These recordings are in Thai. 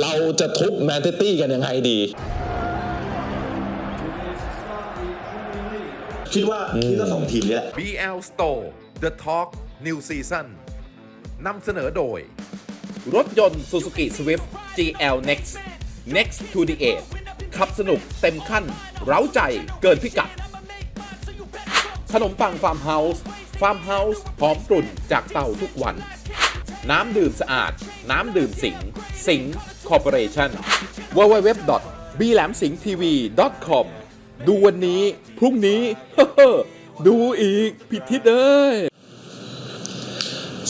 เราจะทุบแมนเชสเตอร์กันยังไงดี คิดว่าคิดว่าสองทีมนี้แหละ BL Store The Talk New Season นำเสนอโดย รถยนต์ Suzuki Swift GL Next Next to the Edge ขับสนุกเต็มขั้น เร้าใจเกินพิกัด ขนมปังฟาร์มเฮาส์ฟาร์มเฮาส์หอมกลุ่นจากเตาทุกวัน น้ำดื่มสะอาด น้ำดื่มสิง สิง คอร์ปอเรชั่น www b l a m s i n g t v com ดูวันนี้ พรุ่งนี้ ดูอีก ผิดทิศเอ้ย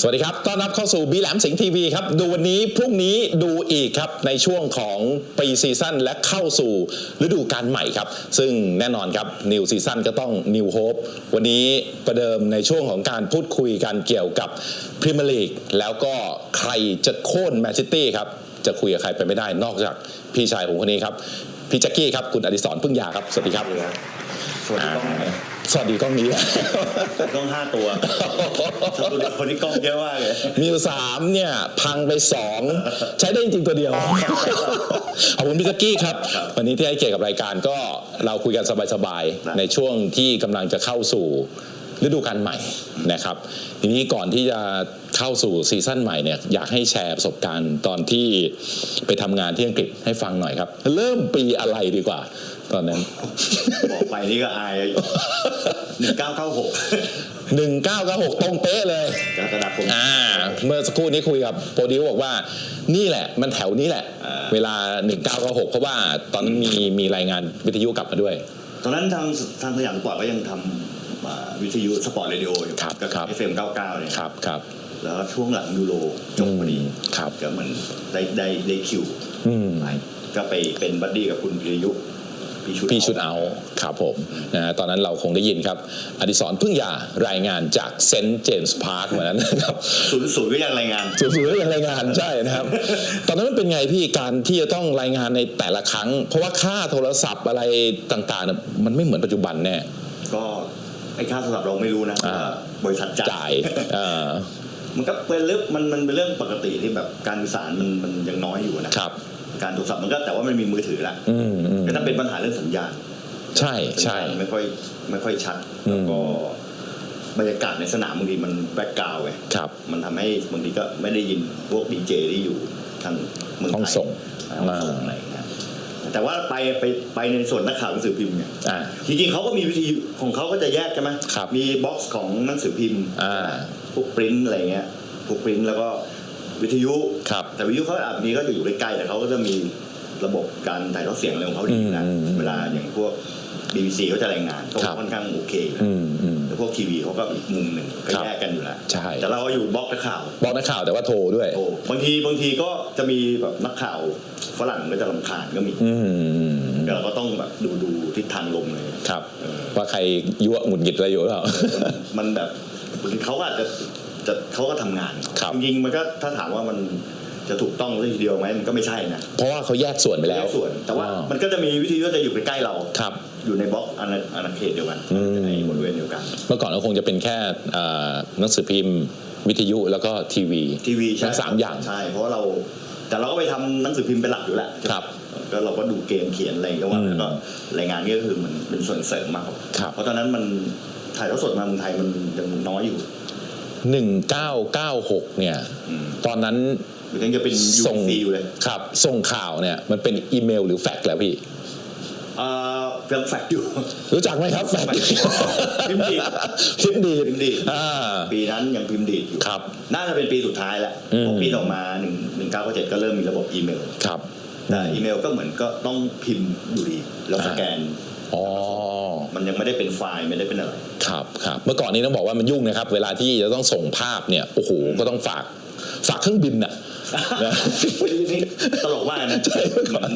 สวัสดีครับ ต้อนรับเข้าสู่บีแหลมสิงห์ทีวีครับ ดูวันนี้ พรุ่งนี้ดูอีกครับ ในช่วงของปีซีซั่นและเข้าสู่ฤดูกาลใหม่ครับ ซึ่งแน่นอนครับนิวซีซั่นก็ต้องนิวโฮปวันนี้ประเดิมในช่วงของการพูดคุยกันเกี่ยวกับพรีเมียร์ลีกแล้วก็ใครจะโค่นแมนเชสเตอร์ครับ จะคุยกับใครไปไม่ได้นอกจากพี่ชายผมคนนี้ครับ พี่แจ็คกี้ครับ คุณอดิศรพึ่งยาครับ สวัสดีครับ สวัสดีกล้องไหนสวัสดีกล้องนี้กล้องห้าตัวสตูดิโอคนนี้กล้องเยอะมากเลย มีอยู่สามเนี่ย พังไปสองใช้ได้จริงๆตัวเดียวขอบคุณพี่แจ็กกี้ครับครับ วันนี้ที่ให้เกียรติกับรายการก็เราคุยกันสบายครับๆในช่วงที่กำลังจะเข้าสู่ฤดูกาลใหม่นะครับ ทีนี้ก่อนที่จะ เข้าสู่ซีซั่นใหม่เนี่ยอยากให้แชร์ประสบการณ์ตอนที่ไปทำงานที่อังกฤษให้ฟังหน่อยครับ เริ่มปีอะไรดีกว่า ตอนนั้น บอกไปนี่ก็อายหนึ่งเก้าเก้าหก1996ตรงเป๊ะเลยกรกฎาคมอ่า เมื่อสักครู่นี้คุยกับโปรดิวบอกว่า นี่แหละ มันแถวนี้แหละอ่าเวลา1996เพราะว่าตอนนั้นมีมีรายงานวิทยุกลับมาด้วย ตอนนั้นทางทางสยามสปอร์ตก็ยังทำอ่าวิทยุสปอร์ตเรดิโออยู่ครับก็ครับเอฟเอ็มเก้าเก้าเนี่ยครับครับ แล้วช่วงหลังยูโรจบพอดีอืมครับก็เหมือนได้ได้ได้คิวอืมไปก็ไปเป็นบัดดี้กับคุณพิรยุพี่ชุดพี่ชุดเอาครับผมนะฮะตอนนั้นเราคงได้ยินครับอดิศรพึ่งยารายงานจากเซนต์เจมส์พาร์คเหมือนนั้นนะครับศูนย์ศูนย์ก็ยังรายงานสูงๆยังรายงานใช่นะครับ ตอนนั้นมันเป็นไงพี่การที่จะต้องรายงานในแต่ละครั้ง เพราะว่าค่าโทรศัพท์อะไรต่างๆเนี่ยมันไม่เหมือนปัจจุบันแน่ก็ไอ้ค่าโทรศัพท์เราไม่รู้นะอ่าว่าบริษัทจ่าจ่ายยเอ่อ มันก็เป็นเรื่องมันมันเป็นเรื่องปกติที่แบบการสื่อสารมันมันยังน้อยอยู่นะครับ การโทรศัพท์มันก็แต่ว่ามันมีมือถือละอืมอืมก็ถ้าเป็นปัญหาเรื่องสัญญาณใช่ใช่สัญญาณไม่ค่อยไม่ค่อยชัดอืมแล้วก็บรรยากาศในสนามบางทีมันแบ็กกราวด์ไงครับ มันทำให้บางทีก็ไม่ได้ยินพวกดีเจที่อยู่ทางเมืองไทยห้องส่งห้องส่งอะไรอย่างเงี้ยแต่ว่าไปไปไปในส่วนนักข่าวหนังสือพิมพ์เนี่ยอ่า จริงๆเขาก็มีวิธีของเขาก็จะแยกใช่ไหมครับมีบ็อกซ์ของหนังสือพิมพ์อ่า พวกปริ้นอะไรเงี้ยพวกปริ้นแล้วก็วิทยุครับ แต่วิทยุเขาอาจนี้ก็จะอยู่ใกล้ๆแต่เขาก็จะมีระบบการถ่ายทอดเสียงอะไรของเขาดีนะอืมอืมเวลาอย่างพวก BBC เขาจะรายงานเขาครับค่อนข้างโอเคอยู่อืมอืมแล้วพวกทีวีเขาก็อีกมุมหนึ่งก็ครับแยกกันอยู่แล้วใช่แต่เราก็อยู่บล็อกนักข่าวบอกนักข่าวแต่ว่าโทรด้วยโอ้บางทีบางทีก็จะมีแบบนักข่าวฝรั่งก็จะรำคาญก็มีอืมเราก็ต้องแบบดูดูทิศทางลมเลยครับเออว่าใครยั่วหงุดหงิดอะไรอยู่หรือเปล่ามันแบบ บางทีเขาก็อาจจะจะเขาก็ทำงานครับจริงๆมันก็ถ้าถามว่ามันจะถูกต้องเลยทีเดียวไหมมันก็ไม่ใช่นะเพราะว่าเขาแยกส่วนไปแล้วแยกส่วน แต่ว่าอ๋อมันก็จะมีวิธีที่จะอยู่ใกล้ๆเราครับ อยู่ในบล็อกอาณาอาณาเขตเดียวกันอืมในบริเวณเดียวกัน เมื่อก่อนก็คงจะเป็นแค่เอ่อหนังสือพิมพ์ วิทยุแล้วก็ทีวีทีวีทั้งสามอย่างใช่เพราะว่าเรา แต่เราก็ไปทำหนังสือพิมพ์เป็นหลักอยู่แล้วครับก็เราก็ดูเกมเขียนอะไรก็ว่าอืมแล้วก็รายงานนี่ก็คือมันเป็นส่วนเสริมมากกว่าครับเพราะตอนนั้นมัน ถ่ายทอดสดมาเมืองไทยมันยังน้อยอยู่1996เนี่ยอืมตอนนั้นมันยังจะเป็นยูส่งซีอยู่เลยครับ ส่งข่าวเนี่ยมันเป็นอีเมลหรือแฟกซ์แล้วพี่เอ่อยังแฟกอยู่ รู้จักไหมครับแฟกซ์พิมพ์ดีดพิมพ์ดีดพิมพ์ดีดอ่าปีนั้นยังพิมพ์ดีดอยู่ครับ น่าจะเป็นปีสุดท้ายแล้วอืมพอปีต่อมาหนึ่งหนึ่งเก้าเจ็ดก็เริ่มมีระบบอีเมลครับแต่อีเมลก็เหมือนก็ต้องพิมพ์อยู่ดีแล้วสแกน อ๋อมันยังไม่ได้เป็นไฟล์ไม่ได้เป็นอะไรครับครับเมื่อก่อนนี้ต้องบอกว่ามันยุ่งนะครับ เวลาที่จะต้องส่งภาพเนี่ยโอ้โหก็ต้องฝากฝากเครื่องบินน่ะนะนี่ตลกมากนะใช่เหมือน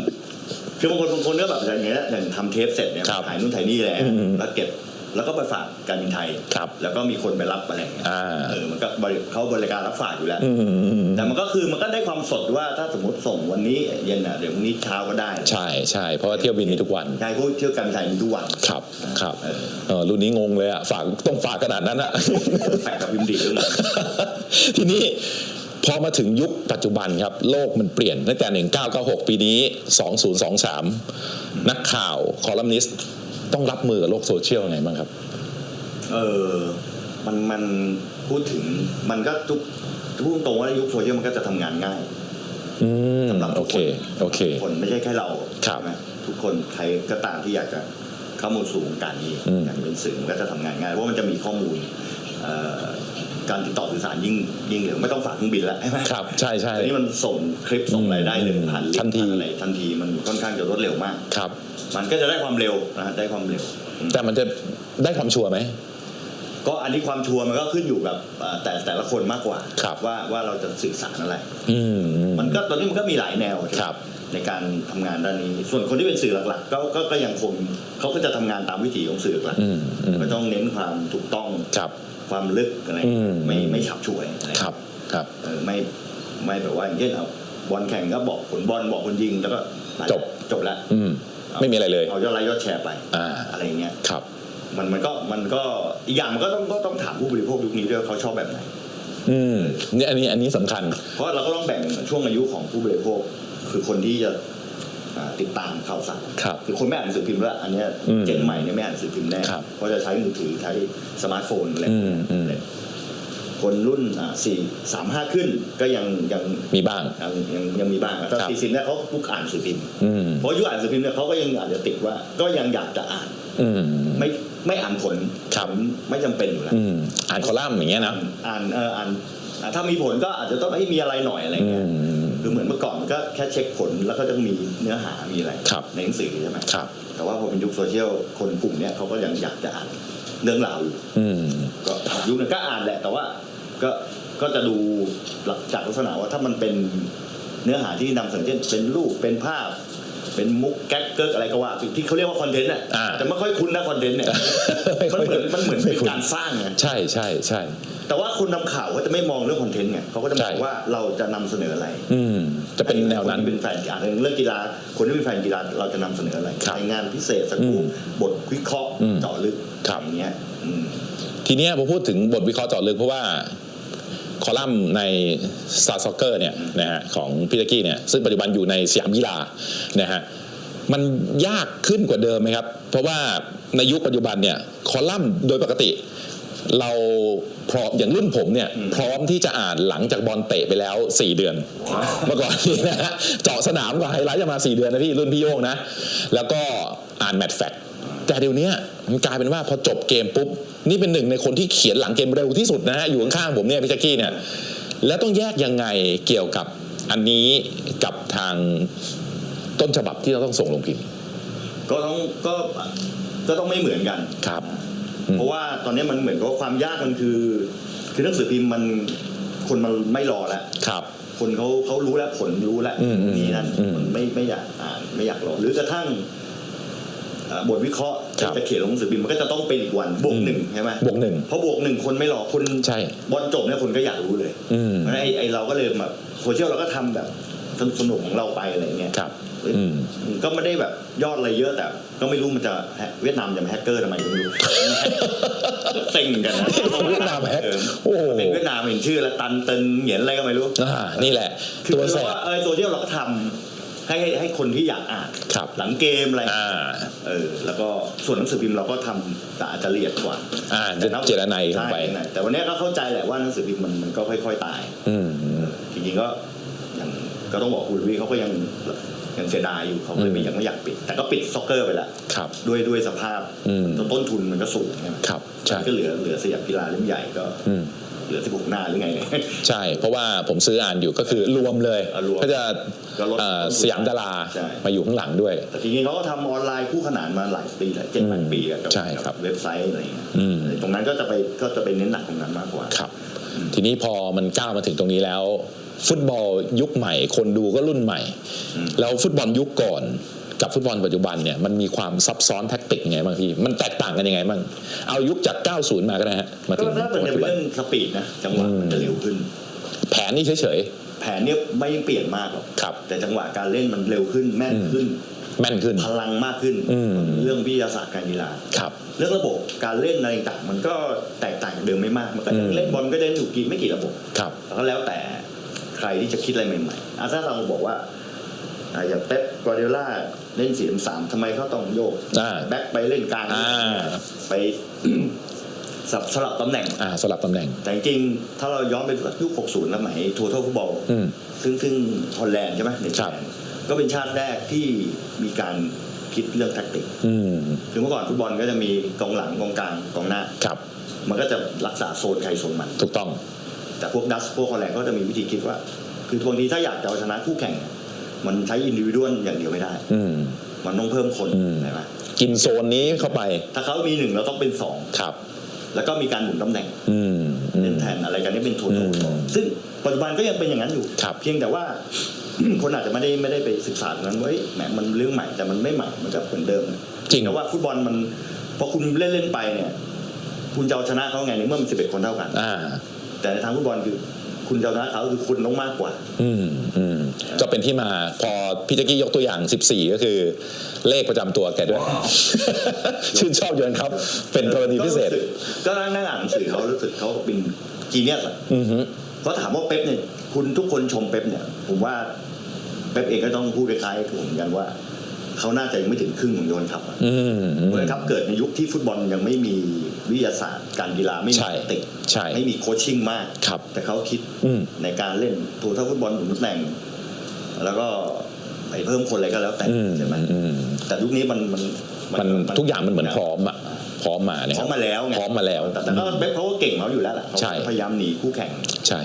คือบางคนบางคนก็แบบอย่างเงี้ยอย่างทำเทปเสร็จเนี่ยครับถ่ายนู่นถ่ายนี่แหละอืมแล้วเก็บ แล้วก็ไปฝากการบินไทยครับแล้วก็มีคนไปรับอะไรอย่างเงี้ยอ่าเออมันก็บริเขาบริการรับฝากอยู่แล้วอืมอืมแต่มันก็คือมันก็ได้ความสดว่าถ้าสมมติส่งวันนี้เย็นอะเดี๋ยวพรุ่งนี้เช้าก็ได้ ใช่ใช่เพราะว่าเที่ยวบินมีทุกวันใช่พวกเที่ยวการบินไทยมีทุกวันครับครับเออเออรุ่นนี้งงเลยอะฝากต้องฝากขนาดนั้นอะแปลกกับพิมพ์ดีด้วยนะทีนี้พอมาถึงยุคปัจจุบันครับ โลกมันเปลี่ยนตั้งแต่ 1996 ปีนี้ 2023 นักข่าวคอลัมนิสต์ ต้องรับมือกับโลกโซเชียลยังไงบ้างครับ เออมันมันพูดถึงมันก็ทุกพูดตรงว่ายุคโซเชียลมันก็จะทำงานง่ายอืมสำหรับโอทุกเคคนโอเคคนไม่ใช่แค่เราครับใช่ไหมทุกคนใครก็ตามที่อยากจะเข้ามาสู่วงการนี้อืมอยากจะเป็นสื่อมันก็จะทำงานง่ายเพราะมันจะมีข้อมูลเอ่อการติดต่อสื่อสารยิ่งยิ่งเร็วไม่ต้องฝากเครื่องบินแล้วใช่ไหมครับใช่ใช่อันนี้มันส่งคลิปส่งอะไรได้เลยอืมผ่านลิงก์ทันทีผ่าอะไรทันทีมันค่อนข้างจะรวดเร็วมากครับ มันก็จะได้ความเร็วนะฮะได้ความเร็ว แต่มันจะได้ความชัวร์ไหม ก็อันนี้ความชัวร์มันก็ขึ้นอยู่กับเอ่อแต่แต่ละคนมากกว่าครับ ว่าว่าเราจะสื่อสารอะไร อืม มันก็ตอนนี้มันก็มีหลายแนวใช่ไหมครับ ในการทำงานด้านนี้ ส่วนคนที่เป็นสื่อหลักๆ ก็ก็ก็ยังคงเขาก็จะทำงานตามวิถีของสื่อหลักอืมอืมก็ต้องเน้นความถูกต้องครับ ความลึกอะไรอืม ไม่ไม่ฉับฉวยอะไรครับครับ เออไม่ไม่แบบว่าอย่างเช่นเอาบอลแข่งก็บอกผลบอลบอกคนยิงแล้วก็จบ จบแล้ว อืม ไม่มีอะไรเลยเอายอดไลค์ยอดแชร์ไปอ่าอะไรเงี้ยครับ มันมันก็มันก็อีกอย่างมันก็ต้องก็ต้องถามผู้บริโภคยุคนี้ด้วยว่าเขาชอบแบบไหนอืมเนี่ยอันนี้อันนี้สำคัญ เพราะเราก็ต้องแบ่งช่วงอายุของผู้บริโภค คือคนที่จะอ่าติดตามข่าวสารครับคือคนไม่อ่านหนังสือพิมพ์แล้วอันเนี้ยอืมเจนใหม่เนี่ยไม่อ่านหนังสือพิมพ์แน่ครับเพราะจะใช้มือถือใช้สมาร์ทโฟนอะไรอืมอืม คนรุ่นอ่าสี่สามห้าขึ้นก็ยังยังมีบ้างยังยังยังมีบ้างอะถ้าครับสี่สิบเนี่ยเขาทุกอ่านหนังสือพิมพ์อืมเพราะยุคอ่านหนังสือพิมพ์เนี่ยเขาก็ยังอาจจะติดว่า ก็ยังอยากจะอ่านอืมไม่ไม่อ่านผลครับผลไม่จำเป็นอยู่แล้วอืมอ่านคอลัมน์อย่างเงี้ยนะอ่านเอออ่านอ่าถ้ามีผลก็อาจจะต้องให้มีอะไรหน่อยอะไรอืเงี้ยมคือเหมือนเมื่อก่อนมันก็แค่เช็คผลแล้วก็จะมีเนื้อหามีอะไรครับในหนังสือใช่ไหมครับแต่ว่าพอเป็นยุคโซเชียลคนกลุ่มเนี้ยเขาก็ยังอยากจะอ่าน เรื่องราวอยู่อืม ก็ยุคนึงก็อ่านแหละแต่ว่า ก็ก็จะดูหลักจากลักษณะว่าถ้ามันเป็นเนื้อหาที่นำเสนอเช่นเป็นรูปเป็นภาพ เป็นมุกแก๊กเกิกอะไรก็ว่าไปที่เขาเรียกว่าคอนเทนต์อะอ่าแต่ไม่ค่อยคุ้นนะคอนเทนต์เนี่ยไม่ค่มันอยเหมือนมันเหมือนไม่เป็นคุ้นการสร้างไงใช่ใช่ใช่แต่ว่าคนทำข่าวก็จะไม่มองเรื่องคอนเทนต์ไงเขาก็จะมใช่องว่าเราจะนำเสนออะไร อืมจะเป็นแนวนั้นคที่เป็นแฟนกีฬาเรื่องกีฬาคนที่เป็นแฟนกีฬาเราจะนำเสนออะไรครับในงานพิเศษสักครู่อืมบทวิเคราะห์อืมเจาะลึกครับอย่างเงี้ยอืมทีเนี้ยพอพูดถึงบทวิเคราะห์เจาะลึกเพราะว่า คอลัมน์ใน Star Soccer เนี่ยนะฮะของพี่ตะกี้เนี่ยซึ่งปัจจุบันอยู่ในสยามกีฬานะฮะมันยากขึ้นกว่าเดิมไหมครับ เพราะว่าในยุคปัจจุบันเนี่ยคอลัมน์โดยปกติ เราพร้อมอย่างรุ่นผมเนี่ยพร้อมที่จะอ่านหลังจากบอลเตะไปแล้ว 4 เดือน เมื่อก่อนนี่นะฮะเจาะสนามกับไฮไลท์จะมา 4 เดือนนะพี่รุ่นพี่โย่งนะ แล้วก็อ่านแมตช์แฟก แต่เดี๋ยวนี้มันกลายเป็นว่าพอจบเกมปุ๊บนี่เป็นหนึ่งในคนที่เขียนหลังเกมเร็วที่สุดนะฮะอยู่ข้างๆผมเนี่ยพี่แจ็กกี้เนี่ยแล้วต้องแยกยังไงเกี่ยวกับอันนี้กับทางต้นฉบับที่เราต้องส่งลงพิมพ์ก็ต้องก็ก็ต้องไม่เหมือนกันครับอืมเพราะว่าตอนนี้มันเหมือนกับว่าความยากมันคือ คือหนังสือพิมพ์มันคนมันไม่รอแล้วครับ คนเขาเขารู้แล้วผลรู้แล้วอืมอืมนี่นั่นอืมมันไม่ไม่อยากอ่านไม่อยากรอหรือกระทั่งอ่า บทวิเคราะห์ครับจะเขียนลงหนังสือพิมพ์มันก็จะต้องเป็นอีกวันบวกหนึ่งใช่ไหมบวกหนึ่งเพราะบวกหนึ่งคนไม่รอคนใช่บอลจบเนี่ยคนก็อยากรู้เลยอืม เพราะฉะนั้นไอ้ไอ้เราก็เลยแบบโซเชียลเราก็ทำแบบสนุกสนุกของเราไปอะไรเงี้ย ครับเฮ้ยอืม ก็ไม่ได้แบบยอดอะไรเยอะแต่ ก็ไม่รู้มันจะแฮกเวียดนามจะมาแฮกเกอร์ทำไมก็ไม่รู้เซ็งเหมือนกันนะเวียดนามแฮกเออโอ้โห เป็นเวียดนามเห็นชื่อแล้วตันเตินเหงียนอะไรก็ไม่รู้อ่านี่แหละ คือตัวแสว่าบเออโซเชียลเราก็ทำ ให้ให้ให้คนที่อยากอ่านครับ หลังเกมอะไรอ่าเออแล้วก็ส่วนหนังสือพิมพ์เราก็ทำแต่อาจจะละเอียดกว่าอ่าแต่นับเจรนัยลงไป ใช่แต่วันนี้ก็เข้าใจแหละว่าหนังสือพิมพ์มันมันก็ค่อย ๆ ตายอืม จริงๆก็ยังก็ต้องบอกคุณวิเขาก็ยังยังเสียดายอยู่เขาเลยไม่อืม ยังไม่อยากปิด แต่ก็ปิดซ็อกเกอร์ไปแล้วครับ ด้วยด้วยสภาพอืม ต้นทุนมันก็สูงใช่ไหมครับ ใช่ ก็เหลือเหลือสยามกีฬาเล่มใหญ่ก็ อืม เหลือสิบหกหน้าหรือไง ใช่ เพราะว่าผมซื้ออ่านอยู่ก็คือรวมเลยอ่ารวมก็จะก็ลดเอ่อสยามดาราใช่มาอยู่ข้างหลังด้วย แต่จริงๆเขาก็ทำออนไลน์คู่ขนานมาหลายปีแล้วเจ็ดแปดอืมปีอะกับใช่ครับเว็บไซต์อะไรอย่างเงี้ยอืมตรงนั้นก็จะไปก็จะไปเน้นหนักตรงนั้นมากกว่าครับทีนี้พอมันก้าวมาถึงตรงนี้แล้ว ฟุตบอลยุคใหม่ คนดูก็รุ่นใหม่อืมแล้วฟุตบอลยุคก่อน กับฟุตบอลปัจจุบันเนี่ยมันมีความซับซ้อนแท็กติกยังไงบ้างพี่มันแตกต่างกันยังไงบ้างเอายุคจาก 90 มาก็ได้ฮะมาก็ถึงถ้าเป็นปัจจุบันเรื่องสปีดนะจังหวะมันจะเร็วขึ้น แผนนี่เฉยแผนเนี่ยไม่เปลี่ยนมากหรอกครับ แต่จังหวะการเล่นมันเร็วขึ้นแม่นขึ้นๆแม่นขึ้นพลังมากขึ้นอืมเรื่องวิทยาศาสตร์การกีฬาครับเรื่องระบบการเล่นอะไรต่างๆมันก็แตกต่างจากเดิมไม่มากมันก็ยังอืมเล่นบอลก็เล่นอยู่กี่ไม่กี่ระบบครับแล้วก็แล้วแต่ใครที่จะคิดอะไรใหม่ๆอะถ้าเราบอกว่าอะอย่างเป๊ปกวาร์ดิโอล่า เล่นสี่สามทำไมเขาต้องโยกอ่าแบ็คไปเล่นกลางอ่า ไป สลับสลับตำแหน่ง อ่าสลับตำแหน่ง แต่จริงๆถ้าเราย้อนไปยุค 60 แล้วไหมทัวร์ทัฟุตบอลอืม ซึ่งซึ่งฮอลแลนด์ใช่ไหมในครับ ก็เป็นชาติแรกที่มีการคิดเรื่องแท็กติก อืมคือเมื่อก่อนฟุตบอลก็จะมีกองหลังกองกลางกองหน้า ครับมันก็จะรักษาโซนใครโซนมัน ถูกต้อง แต่พวกดัสพวกฮอลแลนด์ก็จะมีวิธีคิดว่า คือบางทีถ้าอยากจะเอาชนะคู่แข่ง มันใช้อินดิวิ a l อย่างเดียวไม่ได้ อืม มันต้องเพิ่มคนอืม ใช่ไหมกินโซนนี้เข้าไป ถ้าเขามีหนึ่งเราต้องเป็นสองครับ แล้วก็มีการหมุนตำแหน่งอืมอืเล่มนแทนอะไรกันนี่เป็นทัวร์อืมทัวร์ซึ่งปัจจุบันก็ยังเป็นอย่างนั้นอยู่ ครับ เพียงแต่ว่า คนอาจจะไม่ได้ไม่ได้ไปศึกษาตรงนั้นว่าเฮ้ยแหมมันเรื่องใหม่แต่มันไม่ใหม่มันก็เหมือนเดิมจริงแต่ว่าฟุตบอลมันพอคุณเล่นเล่นๆไปเนี่ย คุณจะเอาชนะเขาไงในเมื่อมันสิบเอ็ดคนเท่ากัน อ่า แต่ในทางฟุตบอลคือ คุณจะเอาชนะเขาคือคุณต้องมากกว่า อืมอืมก็เป็นที่มาพอพี่แจักกี้ยกตัวอย่าง 14 ก็คือ เลขประจำตัวแกด้วย ชื่นชอบเยอะครับ เป็นกรณีพิเศษก็รู้สึกก็นั่งนั่งอ่านหนังสือเขารู้สึกเขาเป็นจีเนียสอะอือฮึเพราะถามว่าเป๊ปเนี่ยคุณทุกคนชมเป๊ปเนี่ย ผมว่าเป๊ปเองก็ต้องพูดคล้ายๆผมเหมือนกันว่า เขาน่าจะยังไม่ถึงครึ่งของโยนครับอะอืมอืมโยนครับเกิดในยุคที่ฟุตบอลยังไม่มีวิทยาศาสตร์ การกีฬาไม่มีใช่แทคติกใช่ไม่มีโคชชิ่งมากครับแต่เขาคิดอืมในการเล่นถูกถ้าฟุตบอลหมุนตำแหน่ง แล้วก็ไปเพิ่มคนอะไรก็แล้วแต่อืมใช่ไหมอืมแต่ยุคนี้มันมันมันทุกอย่างมันเหมือนพร้อมอะพร้อมมาเนี่ยพร้อมมาแล้วไงพร้อมมาแล้ว แต่แต่ก็เป๊ปเขาก็เก่งเขาอยู่แล้วแหละเขาใช่พยายามหนีคู่แข่งใช่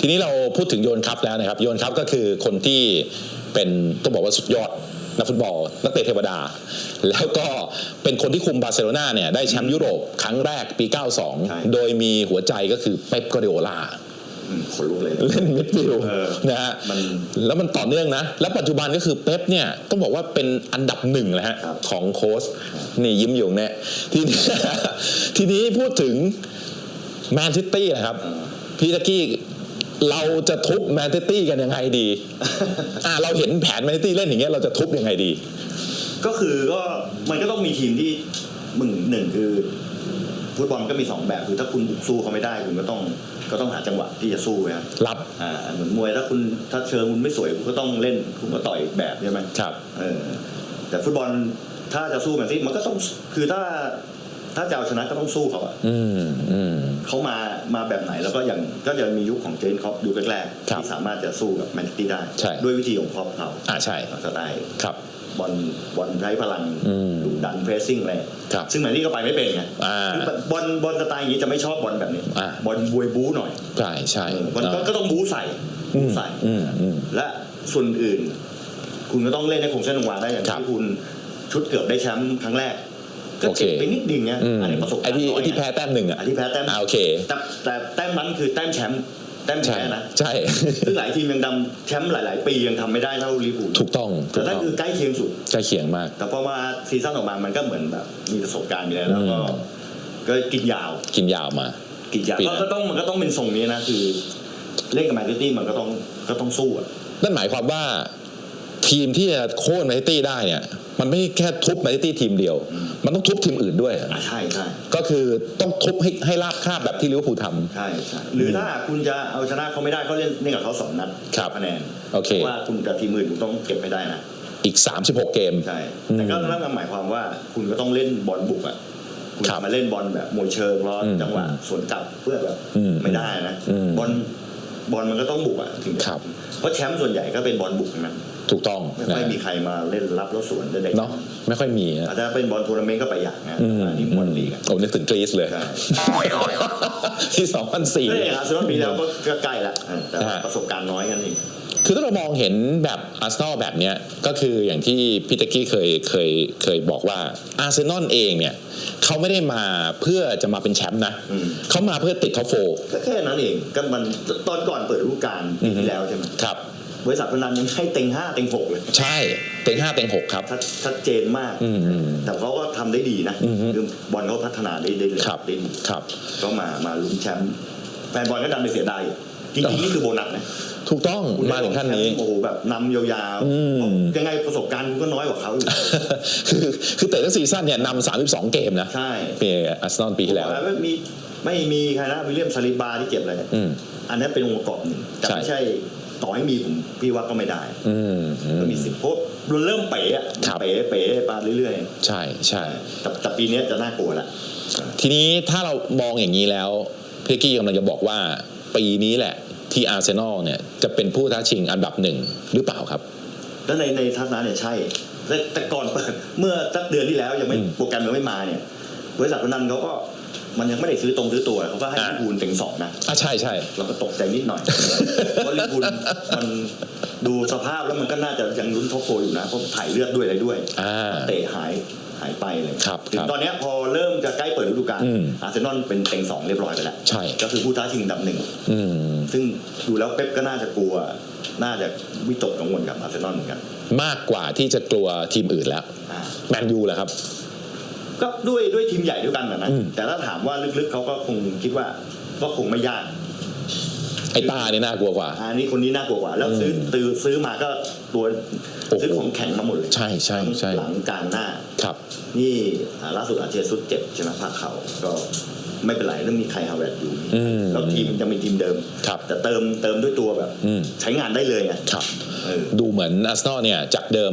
ทีนี้เราพูดถึงโยนคัพแล้วนะครับ โยนคัพก็คือคนที่เป็นต้องบอกว่าสุดยอด นักฟุตบอลนักเตะเทวดา แล้วก็เป็นคนที่คุมบาร์เซโลนาเนี่ยได้แชมป์ยุโรปครั้งแรกปีใช่92 โดยมีหัวใจก็คือเป๊ปกวาร์ดิโอลาอืมขนลุกเลยนะเล่นมิดฟิลด์เออนะฮะมันแล้วมันต่อเนื่องนะ แล้วปัจจุบันก็คือเป๊ปเนี่ยต้องบอกว่าเป็นอันดับหนึ่งนะฮะครับของโค้ชนี่ยิ้มอยู่เนี่ยทีนี้ทีนี้พูดถึงแมนซิตี้นะครับพี่ตะกี้ เราจะทุบแมนซิตี้กันยังไงดี อ่าเราเห็นแผนแมนซิตี้เล่นอย่างเงี้ยเราจะทุบยังไงดี ก็คือก็มันก็ต้องมีทีมที่มึงหนึ่งคือฟุตบอลก็มีสองแบบคือถ้าคุณบุกสู้เขาไม่ได้คุณก็ต้องก็ต้องหาจังหวะที่จะสู้นะครับรับอ่าเหมือนมวยถ้าคุณถ้าเชิงคุณไม่สวยคุณก็ต้องเล่นคุณก็ต่อยอีกแบบใช่ไหมครับเออแต่ฟุตบอลถ้าจะสู้แบบนี้มันก็ต้องคือถ้า ถ้าจะเอาชนะก็ต้องสู้เขาอะอืมอืม เขามามาแบบไหนแล้วก็อย่างก็จะมียุคของเจนคอปยุคแรกๆ ครับที่สามารถจะสู้กับแมนซิตี้ได้ ใช่ ด้วยวิธีของคอปเขาอ่าใช่ สไตล์ครับ บอลบอลใช้พลังอืมดุดันเพรสซิ่งอะไรครับซึ่งแมนซิตี้ก็ไปไม่เป็นไงอ่าคือบอลบอลสไตล์อย่างนี้จะไม่ชอบบอลแบบนี้ อ่า บอลบวยบู๊หน่อยใช่ใช่บอลก็ก็ต้องบู๊ใส่บู๊ใส่ อืมอืม และส่วนอื่น คุณก็ต้องเล่นให้คงเส้นคงวาได้อย่างครับที่คุณชุดเกือบได้แชมป์ครั้งแรก ก็โอเคเจ็บไปนิดนึงไงอืมอันนี้ประสบการไอ้ณ์ที่น้อยไอ้ที่ไงแพ้แต้มหนึ่งอะอันที่แพ้แต้มอ่าโอเคแต่แต่แต้มนั้นคือแต้มแชมป์แต้มใช่แพ้นะใช่ซึ่งหลายทีมยังดำแชมป์หลาย ๆ ปียังทำไม่ได้เท่าลิเวอร์พูลถูกต้องถูแต่กนั่ต้นองคือใกล้เคียงสุดใกล้เคียงมาก แต่พอมาซีซั่นออกมามันก็เหมือนแบบมีประสบการณ์มีอะไรแล้วก็อืมก็กินยาวกินยาวมา กินยาวปีก็นั้นก็ต้องมันก็ต้องเป็นทรงนี้นะคือ เล่นกับแมนซิตี้มันก็ต้องก็ต้องสู้อะนั่นหมายความว่า ทีมที่จะโค่นแมนซิตี้ได้เนี่ยมันไม่แค่ทุบแมนซิตี้ทีมเดียว มันต้องทุบทีมอื่นด้วยอะใช่ใช่ก็คือต้องทุบให้ให้ราบคาบแบบที่ลิเวอร์พูลทใช่ใช่หรือถ้าคุณจะเอาชนะเขาไม่ได้เขาเล่นเล่นกับเขาสองนัดครับคะแนนโอเค ว่าคุณกับทีมอื่นคุณต้องเก็บให้ได้นะำอีก 36 เกม ใช่อืมแต่ก็นั่นก็หมายความว่าคุณก็ต้องเล่นบอลบุกอะคุณครับมาเล่นบอลแบบมวยเชิงรออมจังหวะสวนกลับเพื่อแบบอืมไม่ได้นะอืมบอลบอลมันก็ต้องบุกอะถึงจะครับ เพราะแชมป์ส่วนใหญ่ก็เป็นบอลบุกทั้งนะ ถูกต้องไม่นะค่อยมีใครมาเล่นรับแล้วสวนได้เด็กเนาะไม่ค่อยมีนะอาจจะเป็นบอลทัวร์นาเมนต์ก็ไปอย่างนะอืมอันนี้บอลลีกอะโอ้นึกถึงกรีซเลย ใช่ที่ ก็อย่างอาร์เซนอลปีแล้วก็ก็ใกล้ละเออแต่ว่าฮะประสบการณ์น้อยกันเองคือถ้าเรามองเห็นแบบอาร์เซนอลแบบเนี้ยก็คืออย่างที่พี่ตะกี้เคยเคยเคยบอกว่าอาร์เซนอลเองเนี่ยเขาไม่ได้มาเพื่อจะมาเป็นแชมป์นะอืม เขามาเพื่อติดท็อปโฟร์ก็แค่นั้นเองก็มันตอนก่อนเปิดฤดูกาลปีที่แล้วใช่ไหมครับ บริษัทพนันยังให้เต็งห้าเต็งหกเลยใช่เต็งห้าเต็งหกครับชัดชัดเจนมาก อืมอืมแต่เขาก็ทำได้ดีนะอือฮึคือบอลเขาพัฒนาได้ได้เร็วครับ ได้ดีครับ ก็มามาลุ้นแชมป์แฟนบอลก็ดันไปเสียดายจริงๆนี่คือโบนัสนะถูกต้องมาถึงขั้นนี้โอ้โหแบบนำยาวอืม ๆยังไงประสบการณ์คุณก็น้อยกว่าเขาอยู่ คือคือเตะทั้งซีซั่นเนี่ยนำสามสิบสองเกมนะใช่ปีอาร์เซนอลปีที่แล้วไม่มีไม่มีใครนะวิลเลียมซาลิบาที่เจ็บอะไรเนี่ยอืม อันนั้นเป็นองค์ประกอบหนึ่งแต่ใช่ไม่ใช่ ต่อให้มีผมพี่ว่าก็ไม่ได้อืมอืก็มมีสิทธิ์เพราะมันเริ่มเป๋อะครับ เป๋เป๋ไปเรื่อยใช่ใช่ ๆแต่แต่ปีเนี้ยจะน่ากลัวละ ทีนี้ถ้าเรามองอย่างนี้แล้วพี่กี้กำลังจะบอกว่า ปีนี้แหละที่อาร์เซนอลเนี่ยจะเป็นผู้ท้าชิงอันดับหนึ่งหรือเปล่าครับ แล้วในในทัศนะเนี่ยใช่แต่แต่ก่อนเปิด เมื่อสักเดือนที่แล้วยังไม่อืม โปรแกรมยังไม่มาเนี่ยบริษัทพนันเขาก็ มันยังไม่ได้ซื้อตรงซื้อตัวเขาก็ให้อ่าลิเวอร์พูลเต็งสองนะอะใช่ใช่เราก็ตกใจนิดหน่อยเพราะลิเวอร์พูลมันดูสภาพแล้วมันก็น่าจะยังลุ้นท็อปโฟร์อยู่นะเพราะถ่ายเลือดด้วยอะไรด้วยอ่า เตะหายหายไปเลยครับถึคงรับตอนเนี้ยพอเริ่มจะใกล้เปิดฤดูกาลอืม อาร์เซนอลเป็นเต็งสองเรียบร้อยไปแล้วใช่ ก็คือผู้ท้าชิงอันดับหนึ่ง อืม ซึ่งดูแล้วเป๊ปก็น่าจะกลัว น่าจะวิตกกังวลกับอาร์เซนอลเหมือนกันมากกว่าที่จะกลัวทีมอื่นแล้ว อ่าแมนยูแหละครับ ก็ด้วยด้วยทีมใหญ่ด้วยกันนะนะอืม แต่ถ้าถามว่าลึกๆเขาก็คงคิดว่าก็คงไม่ยาก ไอ้ตาเนี่ยน่ากลัวกว่า อันนี้คนนี้น่ากลัวกว่า แล้วซื้อตือซื้อมาก็ตัวโอ้โห ซื้อของแข็งมาหมดเลยใช่ใช่ใช่หลังกลางหน้า ครับ นี่อ่าล่าสุดอาเจียสุดเจ็บใช่ไหมภาคเขาก็ไม่เป็นไรเรื่องมีใครฮาวเวร์ดอยู่อืมแล้วทีมยังเป็นทีมเดิม ครับแต่เติมเติมด้วยตัวแบบ อืม ใช้งานได้เลยไงครับ เออ ดูเหมือนอาร์เซนอลเนี่ยจากเดิม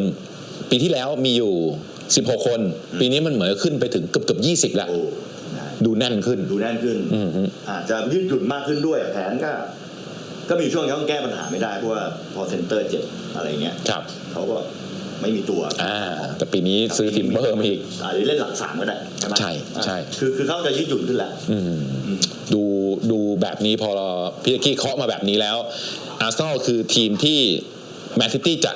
ปีที่แล้วมีอยู่ 16 คน ปีนี้มันเหมือนขึ้นไปถึงเกือบเกือบ20แล้วโอ้ได้ดูแน่นขึ้น ดูแน่นขึ้นอืมฮึ อาจจะยืดหยุ่นมากขึ้นด้วยแผนก็ก็มีช่วงที่ต้องแก้ปัญหาไม่ได้เพราะว่าพอเซนเตอร์เจ็บอะไรเงี้ยครับ เขาก็ไม่มีตัว อ่า แต่ปีนี้ซื้อทีมเพิ่มอีก อาจจะเล่นหลักสามก็ได้ใช่ไหมใช่ใช่อะคือคือเขาจะยืดหยุ่นขึ้นแล้วอืมอืมดูดูแบบนี้พอพี่ตะกี้เคาะมาแบบนี้แล้วอาร์เซนอลคือทีมที่แมนซิตี้จะ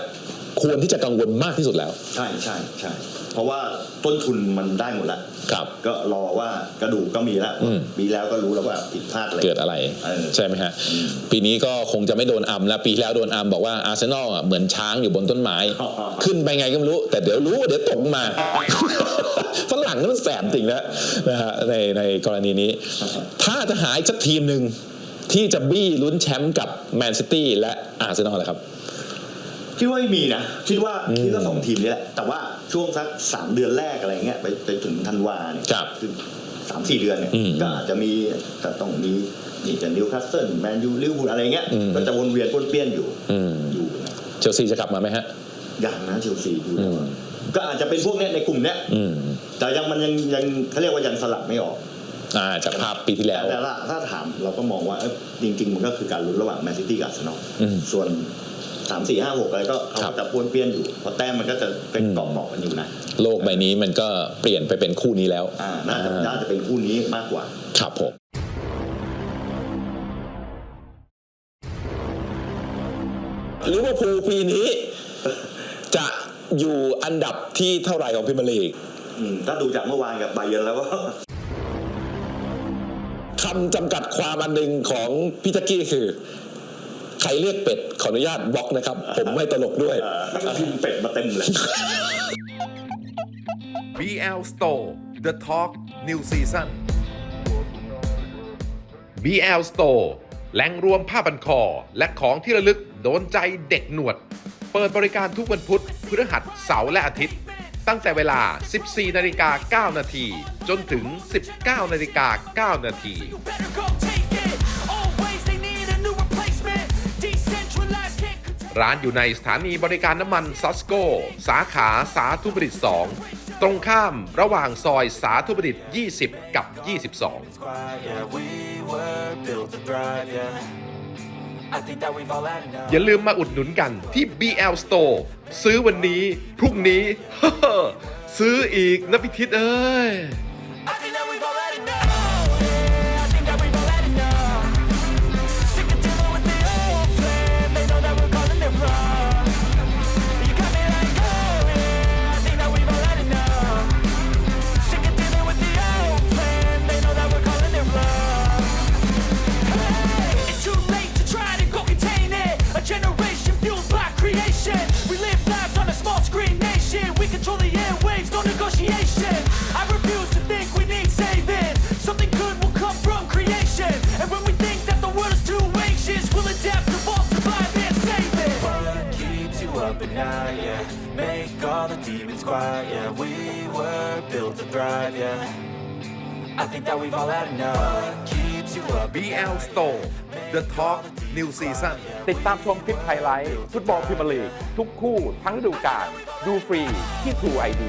ควรที่จะกังวลมากที่สุดแล้ว ใช่ใช่ใช่ เพราะว่าต้นทุนมันได้หมดแล้วครับ ก็รอว่ากระดูกก็มีแล้ว อืมปีแล้วก็รู้แล้วว่าผิดพลาดอะไร เกิดอะไรเออ ใช่ไหมฮะปีนี้ก็คงจะไม่โดนอัมแล้วปีที่แล้วโดนอัมบอกว่าอาร์เซนอลอะเหมือนช้างอยู่บนต้นไม้ ขึ้นไปไงก็ไม่รู้ แต่เดี๋ยวรู้เดี๋ยวตกมา ฝรั่งนั่นแสบจริงนะนะฮะในในกรณีนี้ ถ้าจะหาอีกสักทีมหนึ่งที่จะบี้ลุ้นแชมป์กับแมนซิตี้และอาร์เซนอลแหละครับ คิดว่าไม่มีนะ คิดว่าอืมคิดว่าสองทีมนี้แหละ แต่ว่า ช่วงสักสามเดือนแรกอะไรเงี้ยไปไปถึงธันวาเนี่ยครับคือสามสี่เดือนเนี่ยอืมก็อาจจะมีแต่ต้องมีนี่จะนิวคาสเซิลแมนยูลิเวอร์พูลอะไรเงี้ยอืม ก็จะวนเวียนป้วนเปี้ยนอยู่อืมอยู่นะเชลซีจะกลับมาไหมฮะ อย่างนะเชลซีดูแล้วอืมก็อาจจะเป็นพวกเนี้ยในกลุ่มเนี้ยอืมแต่ยังมันยังยังเขาเรียกว่ายังสลับไม่ออก อ่าจากภาพปีที่แล้ว แต่ละถ้าถามเราก็มองว่าเอ้ยจริง ๆ มันก็คือการลุ้นระหว่างแมนซิตี้กับอาร์เซนอลอืมส่วน สามสี่ห้าหกอะไรก็เขาครัก็บจะป้วนเปี้ยนอยู่เพราะแต้มมันก็จะเป็นอืมเกาะเกาะกันอยู่นะโลกใบนี้มันก็เปลี่ยนไปเป็นคู่นี้แล้วอ่าน่าจะน่าจะเป็นคู่นี้มากกว่าครับผมลิเวอร์พูลปีนี้ จะอยู่อันดับที่เท่าไหร่ของพรีเมียร์ลีกอืมถ้าดูจากเมื่อวานกับไบเยร์นแล้วก็คำจำกัดความอันหนึ่งของพี่จักกี้คือ ใครเรียกเป็ดขออนุญาตบล็อกนะครับ ผมไม่ตลกด้วยเอ่อไม่ก็พิมพ์เป็ดมาเต็มเลย BL Store The Talk New Season BL Store แหล่งรวมผ้าบันคอ และของที่ระลึกโดนใจเด็กหนวด เปิดบริการทุกวันพุธพฤหัสเสาร์และอาทิตย์ ตั้งแต่เวลา 14 นาฬิกา 9 นาที จนถึง 19 นาฬิกา 9 นาที ร้านอยู่ในสถานีบริการน้ำมันซัสโก สาขาสาธุประดิษฐ์ 2 ตรงข้ามระหว่างซอยสาธุประดิษฐ์ 20 กับ 22 Yeah, we อย่าลืมมาอุดหนุนกันที่ BL Store ซื้อวันนี้ พรุ่งนี้ ซื้ออีกนะพิทิศเอ้ย built to thrive. Yeah, I think that we've all had enough. What keeps you up? at BL night? Store The Talk New Season ติดตามชมคลิปไฮไลท์ ฟุตบอลพรีเมียร์ลีก ทุกคู่ทั้งฤดูกาลดูฟรีที่ True ID